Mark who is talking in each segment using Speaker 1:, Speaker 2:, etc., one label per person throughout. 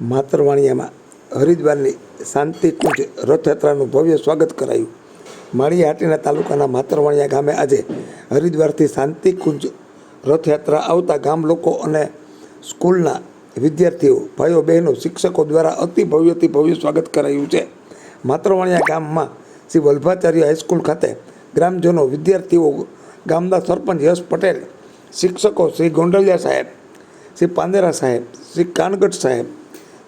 Speaker 1: માતરવાણિયામાં હરિદ્વારની શાંતિકુંજ રથયાત્રાનું ભવ્ય સ્વાગત કરાયું. માળીહાટીના તાલુકાના માતરવાણિયા ગામે આજે હરિદ્વારથી શાંતિકુંજ રથયાત્રા આવતા ગામ લોકો અને સ્કૂલના વિદ્યાર્થીઓ, ભાઈઓ, બહેનો, શિક્ષકો દ્વારા અતિ ભવ્યથી ભવ્ય સ્વાગત કરાયું છે. માતરવાણિયા ગામમાં શ્રી વલ્ભાચાર્ય હાઈસ્કૂલ ખાતે ગ્રામજનો, વિદ્યાર્થીઓ, ગામના સરપંચ યશ પટેલ, શિક્ષકો શ્રી ગોંડલિયા સાહેબ, શ્રી પાંદેરા સાહેબ, શ્રી કાનગઢ સાહેબ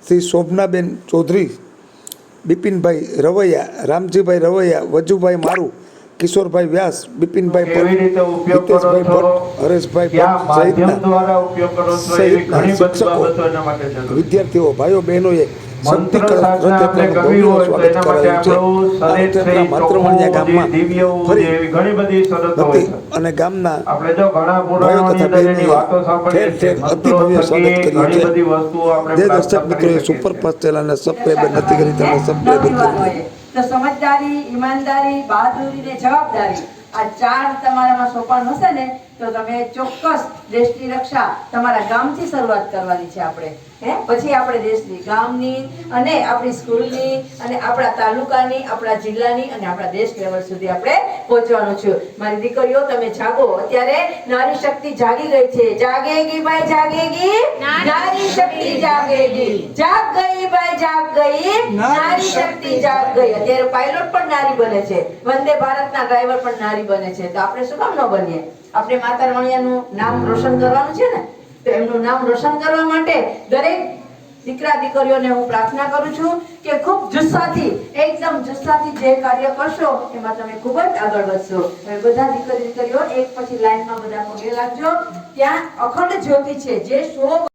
Speaker 1: શ્રી શોભનાબેન ચૌધરી બિપિનભાઈ રવૈયા રામજીભાઈ રવૈયા વજુભાઈ મારું કિશોરભાઈ વ્યાસ બિપિનભાઈ
Speaker 2: કેવી
Speaker 1: ભટ્ટ
Speaker 2: ઉપયોગ કરો
Speaker 1: હિતેશભાઈ
Speaker 2: છો
Speaker 1: ભટ્ટ હરેશભાઈ ભટ્ટ સહિતના સહિતના શિક્ષકો. વિદ્યાર્થીઓ ભાઈઓ બહેનોએ શક્તિ અને ગામના ઠેર ઠેર અતિ ભવ્ય સ્વાગત કર્યું
Speaker 2: ઘણી
Speaker 1: છે.
Speaker 2: બધી વસ્તુઓ આપણે
Speaker 1: જે દર્શક મિત્રોએ સુપર ફાસ્ટ ચેનલને સબસ્ક્રાઈબ નથી કરી તમે સબસ્ક્રાઈબ કરી
Speaker 3: તો સમજદારી ઈમાનદારી બહાદુરી ને જવાબદારી આ ચાર તમારામાં સોપાન હશે ને તો તમે ચોક્કસ દેશની રક્ષા તમારા ગામથી શરૂઆત કરવાની છે આપણે. હે? પછી આપણે દેશની ગામની અને આપણી સ્કૂલની અને આપણા તાલુકાની આપણા જિલ્લાની અને આપણા દેશ લેવલ સુધી આપણે પહોંચવાનું છે. મારી દીકરીઓ તમે જાગો. અત્યારે નારી શક્તિ જાગી ગઈ છે. જાગેગી ભાઈ જાગેગી? નારી શક્તિ જાગેગી. જાગ ગઈ ભાઈ જાગ ગઈ. નારી શક્તિ જાગ ગઈ. અત્યારે પાયલોટ પણ નારી બને છે. વંદે ભારતના ડ્રાઈવર પણ નારી બને છે. તો આપણે શું કામ ન બનીએ? આપણે માતા રમણિયાનું નામ રોશન કરવાનું છે ને? તો એમનું નામ રોશન કરવા માટે દરેક દીકરા દીકરીઓને હું પ્રાર્થના કરું છું કે ખૂબ જુસ્સાથી, એકદમ જુસ્સાથી જે કાર્ય કરશો, એમાં તમે ખૂબ જ આગળ વધશો. બધા દીકરી દીકરીઓ, એક પછી લાઈનમાં બધા પગે લાગજો. ત્યાં અખંડ જ્યોતિ છે. જે સો